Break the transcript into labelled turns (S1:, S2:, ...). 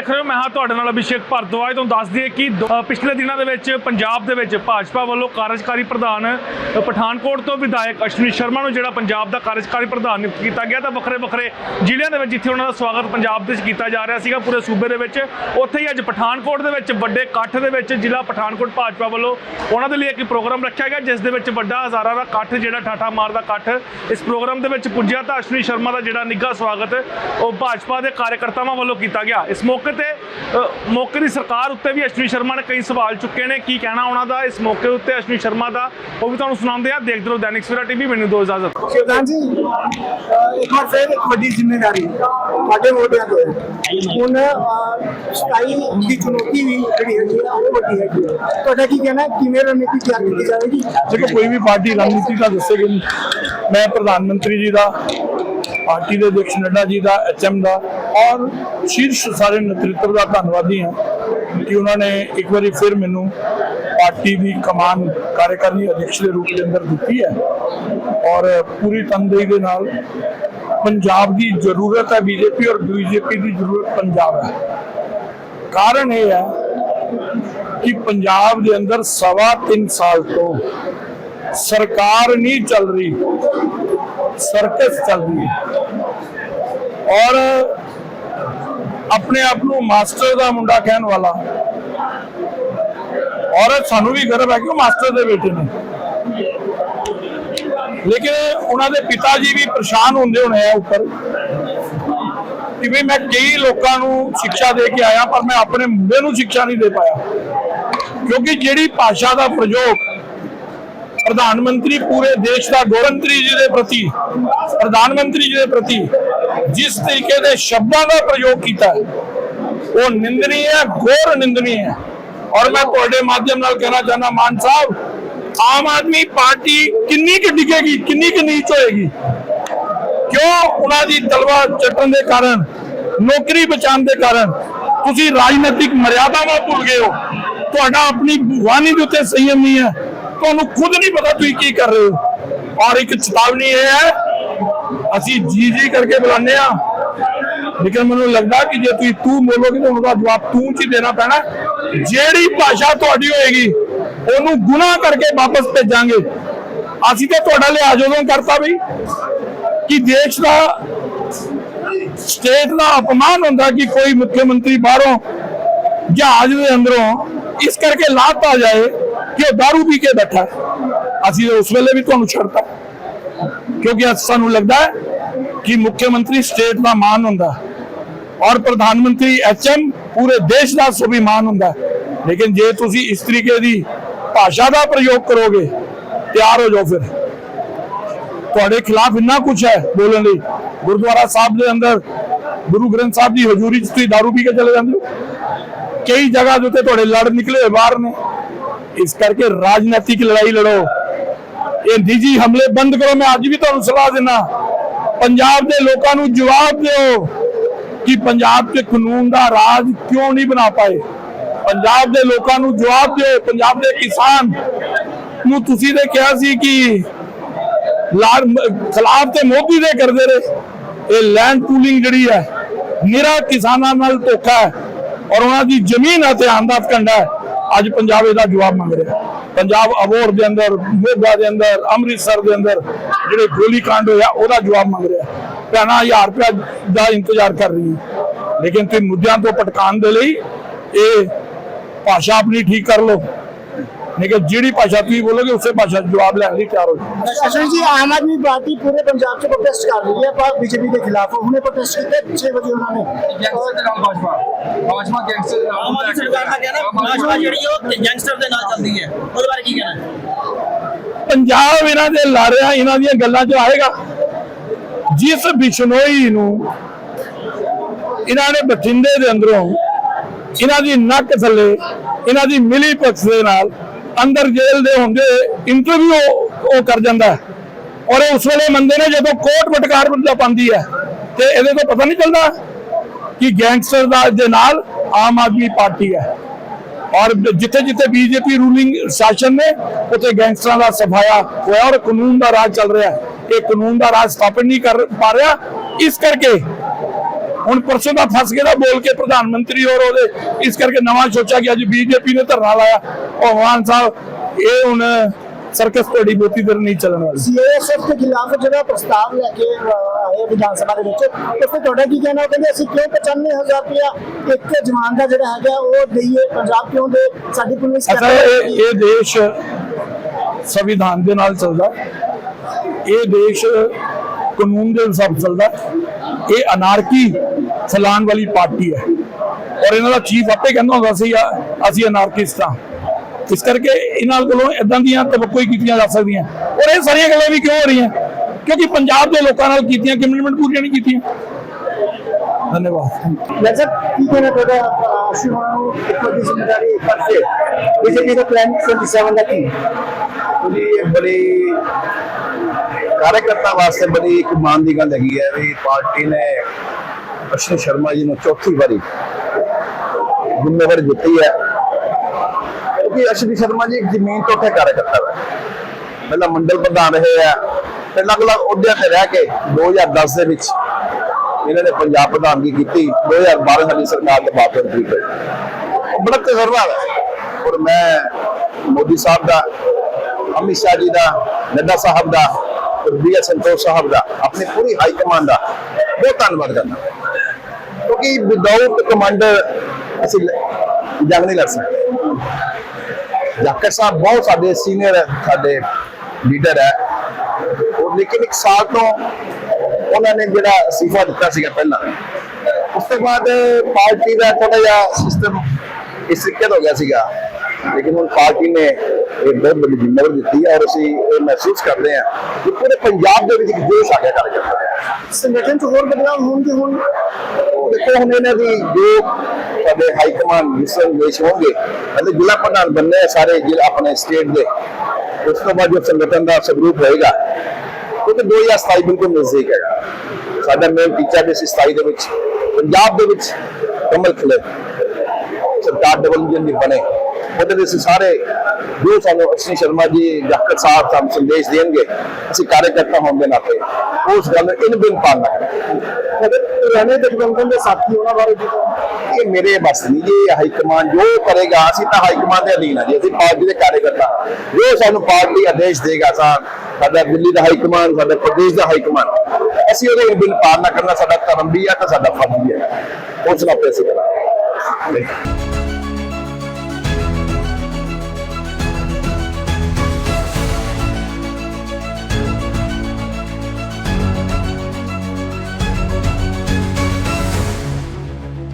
S1: ਦੇਖ ਰਹੇ ਹੋ, ਮੈਂ ਹਾਂ ਤੁਹਾਡੇ ਨਾਲ ਅਭਿਸ਼ੇਕ ਭਾਰਦਵਾਜ। ਤੁਹਾਨੂੰ ਦੱਸ ਦਈਏ ਕਿ ਪਿਛਲੇ ਦਿਨਾਂ ਦੇ ਵਿੱਚ ਪੰਜਾਬ ਦੇ ਵਿੱਚ ਭਾਜਪਾ ਵੱਲੋਂ ਕਾਰਜਕਾਰੀ ਪ੍ਰਧਾਨ ਪਠਾਨਕੋਟ ਤੋਂ ਵਿਧਾਇਕ ਅਸ਼ਵਨੀ ਸ਼ਰਮਾ ਨੂੰ ਜਿਹੜਾ ਪੰਜਾਬ ਦਾ ਕਾਰਜਕਾਰੀ ਪ੍ਰਧਾਨ ਨਿਯੁਕਤ ਕੀਤਾ ਗਿਆ, ਤਾਂ ਵੱਖਰੇ ਵੱਖਰੇ ਜ਼ਿਲ੍ਹਿਆਂ ਦੇ ਵਿੱਚ ਜਿੱਥੇ ਉਹਨਾਂ ਦਾ ਸਵਾਗਤ ਪੰਜਾਬ ਦੇ ਵਿੱਚ ਕੀਤਾ ਜਾ ਰਿਹਾ ਸੀਗਾ, ਪੂਰੇ ਸੂਬੇ ਦੇ ਵਿੱਚ, ਉੱਥੇ ਹੀ ਅੱਜ ਪਠਾਨਕੋਟ ਦੇ ਵਿੱਚ ਵੱਡੇ ਇਕੱਠ ਦੇ ਵਿੱਚ ਜ਼ਿਲ੍ਹਾ ਪਠਾਨਕੋਟ ਭਾਜਪਾ ਵੱਲੋਂ ਉਹਨਾਂ ਦੇ ਲਈ ਇੱਕ ਪ੍ਰੋਗਰਾਮ ਰੱਖਿਆ ਗਿਆ, ਜਿਸ ਦੇ ਵਿੱਚ ਵੱਡਾ ਹਜ਼ਾਰਾਂ ਦਾ ਇਕੱਠ, ਜਿਹੜਾ ਠਾਠਾ ਮਾਰਦਾ ਇਕੱਠ ਇਸ ਪ੍ਰੋਗਰਾਮ ਦੇ ਵਿੱਚ ਪੁੱਜਿਆ, ਤਾਂ ਅਸ਼ਵਨੀ ਸ਼ਰਮਾ ਦਾ ਜਿਹੜਾ ਨਿੱਘਾ ਸਵਾਗਤ ਉਹ ਭਾਜਪਾ ਦੇ ਕਾਰਜਕਰਤਾਵਾਂ ਵੱਲੋਂ ਕੀਤਾ ਗਿਆ। ਇਸ ਮੌਕੇ ਤੇ ਅ, ਮੌਕੇ ਦੀ ਸਰਕਾਰ ਉੱਤੇ ਵੀ ਅਸ਼ਵਨੀ ਸ਼ਰਮਾ ਨੇ ਕਈ ਸਵਾਲ ਚੁੱਕੇ ਨੇ ਕੀ ਕਹਿਣਾ ਉਹਨਾਂ ਦਾ ਇਸ ਮੌਕੇ ਉੱਤੇ ਅਸ਼ਵਨੀ ਸ਼ਰਮਾ ਦਾ ਉਹ ਵੀ ਤੁਹਾਨੂੰ ਸੁਣਾਉਂਦੇ ਆ ਦੇਖਦੇ ਰਹੋ ਦੈਨਿਕ ਸਵੇਰਾ ਟੀਵੀ ਮੈਨੂੰ ਦੋ ਇਜਾਜ਼ਤ
S2: ਸ਼ਿਵਦਾਨ ਜੀ ਅਹ ਇੱਕ ਵਾਰ ਫਿਰ ਇੱਕ ਵੱਡੀ ਜ਼ਿੰਮੇਵਾਰੀ ਤੁਹਾਡੇ ਮੋਢਿਆਂ ਤੇ ਹੈ। ਹੁਣ ਅਹ, ਸਥਾਈ ਦੀ ਚੁਣੌਤੀ ਵੀ ਜਿਹੜੀ ਹੈਗੀ ਆ ਉਹ ਵੱਡੀ ਹੈਗੀ ਆ। ਤੁਹਾਡਾ ਕੀ ਕਹਿਣਾ ਹੈ? ਕਿਵੇਂ ਰਣਨੀਤੀ ਤਿਆਰ ਕੀਤੀ ਜਾਵੇਗੀ
S3: ਦੇਖੋ ਕੋਈ ਵੀ ਪਾਰਟੀ ਰਣਨੀਤੀ ਦਾ ਦੱਸੇਗੀ ਮੈਂ ਪ੍ਰਧਾਨ ਮੰਤਰੀ ਜੀ ਦਾ ਪਾਰਟੀ ਦੇ ਅਧਿਕਸ਼ ਨੱਡਾ ਜੀ ਦਾ ਐਚਐਮ ਦਾ ਔਰ ਸ਼ੀਰਸ਼ ਸਾਰੇ ਨੇਤਰਤਵ ਦਾ ਧੰਨਵਾਦੀ ਹਾਂ ਕਿ ਉਹਨਾਂ ਨੇ ਇੱਕ ਵਾਰੀ ਫਿਰ ਮੈਨੂੰ ਪਾਰਟੀ ਦੀ ਕਮਾਨ ਕਾਰਜਕਾਰੀ ਅਧਿਕਸ਼ ਦੇ ਰੂਪ ਦੇ ਅੰਦਰ ਦਿੱਤੀ ਹੈ ਔਰ ਪੂਰੀ ਤਨਦੇਹੀ ਦੇ ਨਾਲ ਪੰਜਾਬ ਦੀ ਜ਼ਰੂਰਤ ਹੈ, ਬੀਜੇਪੀ ਔਰ ਬੀਜੇਪੀ ਦੀ ਜ਼ਰੂਰਤ ਪੰਜਾਬ ਹੈ। ਕਾਰਨ ਇਹ ਹੈ ਕਿ ਪੰਜਾਬ ਦੇ ਅੰਦਰ ਸਵਾ ਤਿੰਨ ਸਾਲ ਤੋਂ ਸਰਕਾਰ ਨਹੀਂ ਚੱਲ ਰਹੀ। ਸਰਕਸ ਚੱਲ ਰਹੀ ਹੈ। ਔਰ ਆਪਣੇ ਆਪ ਨੂੰ ਮਾਸਟਰ ਦਾ ਮੁੰਡਾ ਕਹਿਣ ਵਾਲਾ। ਔਰ ਸਾਨੂੰ ਵੀ ਗਰਵ ਹੈ ਕਿ ਉਹ ਮਾਸਟਰ ਦੇ ਬੇਟੇ ਨੇ। ਲੇਕਿਨ ਉਹਨਾਂ ਦੇ ਪਿਤਾ ਜੀ ਵੀ ਪਰੇਸ਼ਾਨ ਹੁੰਦੇ ਹੋਣੇ ਆ ਉੱਪਰ। ਕਿ ਵੀ ਮੈਂ ਕਈ ਲੋਕਾਂ ਨੂੰ ਸਿੱਖਿਆ ਦੇ ਕੇ ਆਇਆ, ਪਰ ਮੈਂ ਆਪਣੇ ਮੁੰਡੇ ਨੂੰ ਸਿੱਖਿਆ ਨਹੀਂ ਦੇ ਪਾਇਆ। ਕਿਉਂਕਿ ਜਿਹੜੀ ਭਾਸ਼ਾ ਦਾ ਪ੍ਰਯੋਗ ਪ੍ਰਧਾਨ ਮੰਤਰੀ ਪੂਰੇ ਦੇਸ਼ ਦਾ ਗੋਰੰਤਰੀ ਜੀ ਦੇ ਪ੍ਰਤੀ, ਪ੍ਰਧਾਨ ਮੰਤਰੀ ਜੀ ਦੇ ਪ੍ਰਤੀ ਜਿਸ ਤਰੀਕੇ ਦੇ ਸ਼ਬਦਾਂ ਦਾ ਪ੍ਰਯੋਗ ਕੀਤਾ ਉਹ ਨਿੰਦਨੀ ਹੈ, ਘੋਰ ਨਿੰਦਨੀ ਹੈ। ਔਰ ਮੈਂ ਤੁਹਾਡੇ ਮਾਧਿਅਮ ਨਾਲ ਕਹਿਣਾ ਚਾਹੁੰਦਾ, ਮਾਨ ਸਾਹਿਬ, ਆਮ ਆਦਮੀ ਪਾਰਟੀ ਕਿੰਨੀ ਕਿ ਡਿੱਗੇਗੀ, ਕਿੰਨੀ ਕਿ ਨੀਚ ਹੋਏਗੀ? ਕਿਉਂ ਉਹਨਾਂ ਦੀ ਤਲਵਾ ਚੱਟਣ ਦੇ ਕਾਰਨ, ਨੌਕਰੀ ਬਚਾਉਣ ਦੇ ਕਾਰਨ ਤੁਸੀਂ ਰਾਜਨੀਤਿਕ ਮਰਿਆਦਾਵਾਂ ਭੁੱਲ ਗਏ ਹੋ? ਤੁਹਾਡਾ ਆਪਣੀ ਵਾਣੀ ਦੇ ਉੱਤੇ ਸੰਯਮ ਨਹੀਂ ਹੈ। ਤੁਹਾਨੂੰ ਖੁਦ ਨਹੀਂ ਪਤਾ ਤੁਸੀਂ ਕੀ ਕਰ ਰਹੇ ਹੋ। ਔਰ ਇੱਕ ਚੇਤਾਵਨੀ ਇਹ ਹੈ, ਅਸੀਂ ਜੀ ਜੀ ਕਰਕੇ ਬੁਲਾਉਂਦੇ ਆ ਲੇਕਿਨ ਮੈਨੂੰ ਲੱਗਦਾ ਕਿ ਜੇ ਤੁਸੀਂ ਤੂੰ ਬੋਲੋਗੇ ਤਾਂ ਉਹਦਾ ਜਵਾਬ ਤੂੰ ਹੀ ਦੇਣਾ ਪੈਣਾ। ਜਿਹੜੀ ਭਾਸ਼ਾ ਤੁਹਾਡੀ ਹੋਏਗੀ, ਉਹਨੂੰ ਗੁਨਾਹ ਕਰਕੇ ਵਾਪਸ ਭੇਜਾਂਗੇ। ਅਸੀਂ ਤਾਂ ਤੁਹਾਡਾ ਲਿਹਾਜ਼ ਉਦੋਂ ਕਰਤਾ ਵੀ ਕਿ ਦੇਸ਼ ਦਾ, ਸਟੇਟ ਦਾ ਅਪਮਾਨ ਹੁੰਦਾ ਕਿ ਕੋਈ ਮੁੱਖ ਮੰਤਰੀ ਬਾਹਰੋਂ ਜਹਾਜ਼ ਦੇ ਅੰਦਰੋਂ ਇਸ ਕਰਕੇ ਲਾਤਾ ਜਾਏ ਕਿ ਉਹ दारू ਪੀ ਕੇ ਬੈਠਾ ਅਸੀਂ ਉਸ ਵੇਲੇ ਵੀ ਤੁਹਾਨੂੰ ਛੱਡਤਾ। ਕਿਉਂਕਿ ਸਾਨੂੰ ਲੱਗਦਾ ਹੈ ਕਿ ਮੁੱਖ ਮੰਤਰੀ ਸਟੇਟ ਦਾ ਮਾਨ ਹੁੰਦਾ ਔਰ ਪ੍ਰਧਾਨ ਮੰਤਰੀ ਐਚਐਮ ਪੂਰੇ ਦੇਸ਼ ਦਾ ਸੁਭੀਮਾਨ ਹੁੰਦਾ ਲੇਕਿਨ ਜੇ ਤੁਸੀਂ ਇਸ ਤਰੀਕੇ ਦੀ ਭਾਸ਼ਾ ਦਾ ਪ੍ਰਯੋਗ ਕਰੋਗੇ, ਤਿਆਰ ਹੋ ਜਾਓ ਫਿਰ। ਤੁਹਾਡੇ ਖਿਲਾਫ ਇੰਨਾ ਕੁਝ ਹੈ ਬੋਲਣ ਲਈ। ਗੁਰਦੁਆਰਾ ਸਾਹਿਬ ਦੇ ਅੰਦਰ ਗੁਰੂ ਗ੍ਰੰਥ ਸਾਹਿਬ ਦੀ ਹਜ਼ੂਰੀ 'ਚ ਤੁਸੀਂ ਦਾਰੂ ਪੀ ਕੇ ਚਲੇ ਜਾਂਦੇ ਹੋ। ਕਈ ਜਗ੍ਹਾ ਦੇ ਉੱਤੇ ਤੁਹਾਡੇ ਲੜ ਨਿਕਲੇ ਬਾਹਰ ਨੇ। ਇਸ ਕਰਕੇ ਰਾਜਨੀਤਿਕ ਲੜਾਈ ਲੜੋ। ਇਹ ਨਿੱਜੀ ਹਮਲੇ ਬੰਦ ਕਰੋ। ਮੈਂ ਅੱਜ ਵੀ ਤੁਹਾਨੂੰ ਸਲਾਹ ਦਿੰਦਾ, ਪੰਜਾਬ ਦੇ ਲੋਕਾਂ ਨੂੰ ਜਵਾਬ ਦਿਓ ਕਿ ਪੰਜਾਬ 'ਚ ਕਾਨੂੰਨ ਦਾ ਰਾਜ ਕਿਉਂ ਨਹੀਂ ਬਣਾ ਪਾਏ। ਪੰਜਾਬ ਦੇ ਲੋਕਾਂ ਨੂੰ ਜਵਾਬ ਦਿਓ। ਪੰਜਾਬ ਦੇ ਕਿਸਾਨ ਨੂੰ ਤੁਸੀਂ ਤੇ ਕਿਹਾ ਸੀ ਕਿ ਲਾਰ ਖਿਲਾਫ ਤੇ ਮੋਦੀ ਦੇ ਕਰਦੇ ਰਹੇ। ਇਹ ਲੈਂਡ ਪੂਲਿੰਗ ਜਿਹੜੀ ਹੈ, ਨਿਰਾ ਕਿਸਾਨਾਂ ਨਾਲ ਧੋਖਾ ਹੈ ਔਰ ਉਹਨਾਂ ਦੀ ਜ਼ਮੀਨ ਅਤੇ ਆਂਦਾਤ ਕੰਡਾ ਹੈ। ਅੱਜ ਪੰਜਾਬ ਇਹਦਾ ਜਵਾਬ ਮੰਗ ਰਿਹਾ। ਪੰਜਾਬ ਅਬੋਰ ਦੇ ਅੰਦਰ, ਮੋਗਾ ਦੇ ਅੰਦਰ, ਅੰਮ੍ਰਿਤਸਰ ਦੇ ਅੰਦਰ ਜਿਹੜੇ ਗੋਲੀ ਕਾਂਡ ਹੋਇਆ, ਉਹਦਾ ਜਵਾਬ ਮੰਗ ਰਿਹਾ। ਹੈ। ਭੈਣਾਂ 1000 ਰੁਪਇਆ ਦਾ ਇੰਤਜ਼ਾਰ ਕਰ ਰਹੀ ਹੈ। ਲੇਕਿਨ ਤੁਸੀਂ ਮੁੱਦਿਆਂ ਤੋਂ ਪਟਕਾਉਣ ਦੇ ਲਈ ਇਹ ਭਾਸ਼ਾ ਆਪਣੀ ਠੀਕ ਕਰ ਲਓ। ਨਹੀਂ ਕਿ ਜਿਹੜੀ ਭਾਸ਼ਾ ਤੁਸੀਂ ਬੋਲੋਗੇ ਉਸੇ ਭਾਸ਼ਾ 'ਚ ਜਵਾਬ ਲੈਣ ਲਈ ਤਿਆਰ ਹੋ ਜਾਓ।
S2: ਅਸ਼ਵਨੀ ਜੀ ਆਮ ਆਦਮੀ ਪਾਰਟੀ ਪੂਰੇ ਪੰਜਾਬ 'ਚ ਪ੍ਰੋਟੈਸਟ ਕਰ ਰਹੀ ਹੈ ਪਰ ਬੀਜੇਪੀ ਦੇ ਖਿਲਾਫ ਹੁਣੇ ਪ੍ਰੋਟੈਸਟ ਕੀਤਾ 6 ਵਜੇ ਉਹਨਾਂ ਨੇ।
S4: ਗੈਂਗਸਟਰ ਦੇ ਨਾਲ ਭਾਜਪਾ। ਭਾਜਪਾ ਗੈਂਗਸਟਰ ਦੇ ਨਾਲ
S5: ਆਮ ਆਦਮੀ ਸਰਕਾਰ ਦਾ ਕਹਿਣਾ ਭਾਜਪਾ ਜਿਹੜੀ ਉਹ ਗੈਂਗਸਟਰ ਦੇ ਨਾਲ ਚੱਲਦੀ ਹੈ ਉਹਦੇ ਬਾਰੇ ਕੀ ਕਹਿਣਾ?
S3: ਪੰਜਾਬ ਇਹਨਾਂ ਦੇ ਲਾਰਿਆਂ ਇਹਨਾਂ ਦੀਆਂ ਗੱਲਾਂ 'ਚ ਆਏਗਾ। ਜਿਸ ਬਿਸ਼ਨੋਈ ਨੂੰ ਇਹਨਾਂ ਨੇ ਬਠਿੰਡੇ ਦੇ ਅੰਦਰੋਂ ਇਹਨਾਂ ਦੀ ਨੱਕ ਥੱਲੇ ਇਹਨਾਂ ਦੀ ਮਿਲੀ ਭਗਤ ਦੇ ਨਾਲ ਅੰਦਰ ਜੇਲ੍ਹ ਦੇ ਹੁੰਦੇ ਇੰਟਰਵਿਊ ਉਹ ਕਰ ਜਾਂਦਾ ਔਰ ਉਸ ਵੇਲੇ ਮੰਨਦੇ ਨੇ ਜਦੋਂ ਕੋਟ ਮਟਕਾਰ ਬੰਦਾ ਪਾਉਂਦੀ ਹੈ, ਤੇ ਇਹਦੇ ਤੋਂ ਪਤਾ ਨਹੀਂ ਚੱਲਦਾ ਕਿ ਗੈਂਗਸਟਰ ਦਾ ਦੇ ਨਾਲ ਆਮ ਆਦਮੀ ਪਾਰਟੀ ਹੈ। ਔਰ ਜਿੱਥੇ ਜਿੱਥੇ ਬੀਜੇਪੀ ਰੂਲਿੰਗ ਸ਼ਾਸਨ ਨੇ, ਉੱਥੇ ਗੈਂਗਸਟਰਾਂ ਦਾ ਸਫਾਇਆ ਹੋਇਆ ਔਰ ਕਾਨੂੰਨ ਦਾ ਰਾਜ ਚੱਲ ਰਿਹਾ ਇਹ ਕਾਨੂੰਨ ਦਾ ਰਾਜ ਸਥਾਪਿਤ ਨਹੀਂ ਕਰ ਪਾ ਰਿਹਾ। ਇਸ ਕਰਕੇ ਹੁਣ ਪਰਸੋਂ ਦਾ ਫਸ ਗਿਆ ਬੋਲ ਕੇ ਪ੍ਰਧਾਨ ਮੰਤਰੀ ਔਰ ਉਹਦੇ ਇਸ ਕਰਕੇ ਨਵਾਂ ਸੋਚਿਆ ਕਿ ਅੱਜ ਬੀਜੇਪੀ ਨੇ ਧਰਨਾ ਲਾਇਆ। ਉਹ ਮਾਨ ਸਾਹਿਬ ਇਹ ਹੁਣ ਸਰਕਸ ਤੁਹਾਡੀ ਬਹੁਤੀ ਦੇਰ ਨਹੀਂ ਚੱਲਣ ਵਾਲੀ।
S2: ਸੀਏਐਸਐਫ ਦੇ ਖਿਲਾਫ ਜਿਹੜਾ ਪ੍ਰਸਤਾਵ ਲੈ ਕੇ ਆਏ ਵਿਧਾਨ ਸਭਾ ਦੇ ਵਿੱਚ ਉਸ ਤੇ ਤੁਹਾਡਾ ਕੀ ਕਹਿਣਾ? ਕਹਿੰਦੇ ਅਸੀਂ ਕਿਉਂ 95000 ਰੁਪਇਆ ਇੱਕ ਜਵਾਨ ਦਾ ਜਿਹੜਾ ਹੈਗਾ ਉਹ ਦਈਏ ਪੰਜਾਬ ਕਿਉਂ ਦੇ? ਸਾਡੀ ਪੁਲਿਸ
S3: ਅਸਲ ਇਹ ਇਹ ਦੇਸ਼ ਸੰਵਿਧਾਨ ਦੇ ਨਾਲ ਚੱਲਦਾ। ਇਹ ਦੇਸ਼ ਕਾਨੂੰਨ ਦੇ ਹਿਸਾਬ ਚੱਲਦਾ ਇਹ ਅਨਾਰਕੀ ਫੈਲਾਉਣ ਵਾਲੀ ਪਾਰਟੀ ਹੈ। ਔਰ ਇਹਨਾਂ ਦਾ ਚੀਫ ਆਪੇ ਕਹਿੰਦਾ ਹੁੰਦਾ ਸੀ ਆ, ਅਸੀਂ ਅਨਾਰਕਿਸਟ ਇਸ ਕਰਕੇ ਇਹਨਾਂ ਕੋਲੋਂ ਇਦਾਂ ਦੀਆਂ ਤਵੱਕੋ ਹੀ ਕੀਤੀਆਂ ਜਾ ਸਕਦੀਆਂ। ਔਰ ਇਹ ਸਾਰੀਆਂ ਗੱਲਾਂ ਵੀ ਕਿਉਂ ਹੋ ਰਹੀਆਂ? ਕਿਉਂਕਿ ਪੰਜਾਬ ਦੇ ਲੋਕਾਂ ਨਾਲ ਕੀਤੀਆਂ ਕਮਿਟਮੈਂਟ ਪੂਰੀਆਂ ਨਹੀਂ ਕੀਤੀਆਂ। ਧੰਨਵਾਦ।
S2: ਕਹਿਣਾ ਤੁਹਾਡਾ? ਅਹ, ਅਸੀਂ ਉਹਨਾਂ ਨੂੰ ਇੱਕ ਵੱਡੀ ਜ਼ਿੰਮੇਵਾਰੀ ਕਰਦੇ ਬੀਜੇਪੀ ਦਾ ਪਲਾਨ 27 ਦਾ ਕੀ?
S6: ਉਹਦੀ ਇਹ ਬੜੀ ਕਾਰਜਕਰਤਾ ਵਾਸਤੇ ਬੜੀ ਇੱਕ ਮਾਣ ਦੀ ਗੱਲ ਹੈਗੀ ਹੈ ਵੀ ਪਾਰਟੀ ਨੇ ਅਸ਼ਵਨੀ ਸ਼ਰਮਾ ਜੀ ਨੂੰ ਚੌਥੀ ਵਾਰੀ ਜ਼ਿੰਮੇਵਾਰੀ ਦਿੱਤੀ ਹੈ। ਕਿਉਂਕਿ ਅਸ਼ਵਨੀ ਸ਼ਰਮਾ ਜੀ ਇੱਕ ਜ਼ਮੀਨ ਤੋਂ ਉੱਠੇ ਕਾਰਜਕਰਤਾ ਹੈ। ਪਹਿਲਾਂ ਮੰਡਲ ਪ੍ਰਧਾਨ ਰਹੇ ਆ ਫਿਰ ਅਲੱਗ-ਅਲੱਗ ਅਹੁਦਿਆਂ ਤੇ ਰਹਿ ਕੇ 2010 ਦੇ ਵਿੱਚ ਇਹਨਾਂ ਨੇ ਪੰਜਾਬ ਪ੍ਰਧਾਨਗੀ ਕੀਤੀ 2012 ਸਾਡੀ ਸਰਕਾਰ ਦੇ ਬਾਅਦ ਮੰਤਰੀ ਹੋਏ ਉਹ ਬੜਾ ਤਜਰਬਾ ਹੈ। ਔਰ ਮੈਂ ਮੋਦੀ ਸਾਹਿਬ ਦਾ, ਅਮਿਤ ਸ਼ਾਹ ਜੀ ਦਾ, ਨੱਡਾ ਸਾਹਿਬ ਦਾ ਔਰ ਐਸ ਸੰਤੋਸ਼ ਸਾਹਿਬ ਦਾ ਆਪਣੀ ਪੂਰੀ ਹਾਈ ਕਮਾਂਡ ਦਾ ਬਹੁਤ ਧੰਨਵਾਦ ਕਰਨਾ ਕਿਉਂਕਿ ਵਿਦਆਊਟ ਕਮਾਂਡਰ ਅਸੀਂ ਜੰਗ ਨਹੀਂ ਲੜ ਸਕਦੇ ਜਾਕਰ ਸਾਹਿਬ ਬਹੁਤ ਸਾਡੇ ਸੀਨੀਅਰ ਸਾਡੇ ਲੀਡਰ ਹੈ ਔਰ ਲੇਕਿਨ ਇੱਕ ਸਾਲ ਤੋਂ ਉਹਨਾਂ ਨੇ ਜਿਹੜਾ ਅਸਤੀਫਾ ਦਿੱਤਾ ਸੀਗਾ ਪਹਿਲਾਂ ਉਸ ਤੋਂ ਬਾਅਦ ਪਾਰਟੀ ਦਾ ਥੋੜਾ ਜਿਹਾ ਸਿਸਟਮ ਇਸ ਤਰੀਕੇ ਹੋ ਗਿਆ ਸੀਗਾ ਲੇਕਿਨ ਹੁਣ ਪਾਰਟੀ ਨੇ ਇਹ ਬਹੁਤ ਵੱਡੀ ਜ਼ਿੰਮੇਵਾਰੀ ਦਿੱਤੀ ਹੈ ਔਰ ਅਸੀਂ ਇਹ ਮਹਿਸੂਸ ਕਰਦੇ ਹਾਂ ਕਿ ਪੂਰੇ ਪੰਜਾਬ ਦੇ ਵਿੱਚ ਇੱਕ ਜੋਸ਼ ਆ ਗਿਆ ਕਾਰਜਕਰਤਾ
S2: ਸੰਗਠਨ ਚ ਹੋਰ ਬਦਲਾਅ ਹੋਣਗੇ ਹੁਣ
S6: ਦੇਖੋ ਹੁਣ ਇਹਨਾਂ ਦੀ ਜੋ ਸਾਡੇ ਹਾਈ ਕਮਾਂਡ ਮਿਸ਼ਨ ਦੇਸ਼ ਹੋਣਗੇ ਅਤੇ ਜ਼ਿਲ੍ਹਾ ਪ੍ਰਧਾਨ ਬੰਨੇ ਸਾਰੇ ਜ਼ਿਲ੍ਹਾ ਆਪਣੇ ਸਟੇਟ ਦੇ। ਉਸ ਤੋਂ ਬਾਅਦ ਜੋ ਸੰਗਠਨ ਦਾ ਸਵਰੂਪ ਹੋਏਗਾ ਕਿਉਂਕਿ 2027 ਬਿਲਕੁਲ ਨਜ਼ਦੀਕ ਹੈਗਾ। ਸਾਡਾ ਮੇਨ ਟੀਚਾ ਅਸੀਂ 27 ਦੇ ਵਿੱਚ ਪੰਜਾਬ ਦੇ ਵਿੱਚ ਕਮਲ ਖਿਲੇ ਸਰਕਾਰ ਡਬਲ ਇੰਜਨ ਦੀ ਬਣੇ। ਉਹਦੇ ਵਿੱਚ ਸਾਰੇ ਜੋ ਸਾਨੂੰ ਅਸ਼ਨੀ ਸ਼ਰਮਾ ਜੀ ਡਾਕਟਰ ਸਾਹਿਬ ਸਾਨੂੰ ਸੰਦੇਸ਼ ਦੇਣਗੇ ਅਸੀਂ ਕਾਰਜਕਰਤਾ ਹੋਣ ਦੇ ਨਾਤੇ ਉਸ ਗੱਲ ਨੂੰ ਇਨ ਬਿਨ ਪਾਲਣਾ
S2: ਕਦੇ ਪੁਰਾਣੇ ਗਠਬੰਧਨ ਦੇ ਸਾਥੀ ਉਹਨਾਂ ਬਾਰੇ ਕਹੋਗੇ?
S6: ਇਹ ਮੇਰੇ ਬਸ ਨਹੀਂ ਜੀ ਹਾਈ ਕਮਾਂਡ ਜੋ ਕਰੇਗਾ ਅਸੀਂ ਤਾਂ ਹਾਈ ਕਮਾਂਡ ਦੇ ਅਧੀਨ ਆ ਜੀ ਅਸੀਂ ਪਾਰਟੀ ਦੇ ਕਾਰਜਕਰਤਾ ਜੋ ਸਾਨੂੰ ਪਾਰਟੀ ਆਦੇਸ਼ ਦੇਗਾ ਸਾਡਾ ਦਿੱਲੀ ਦਾ ਹਾਈ ਕਮਾਂਡ ਸਾਡਾ ਪ੍ਰਦੇਸ਼ ਦਾ ਹਾਈ ਕਮਾਂਡ ਅਸੀਂ ਉਹਦੇ ਬਿਲ ਪਾਲਣਾ ਕਰਨਾ ਸਾਡਾ ਧਰਮ ਵੀ ਹੈ ਤੇ ਸਾਡਾ ਫਰਜ਼ ਵੀ ਹੈ ਉਸ ਨਾਲ ਪੈਸੇ ਕਰਾਂਗੇ।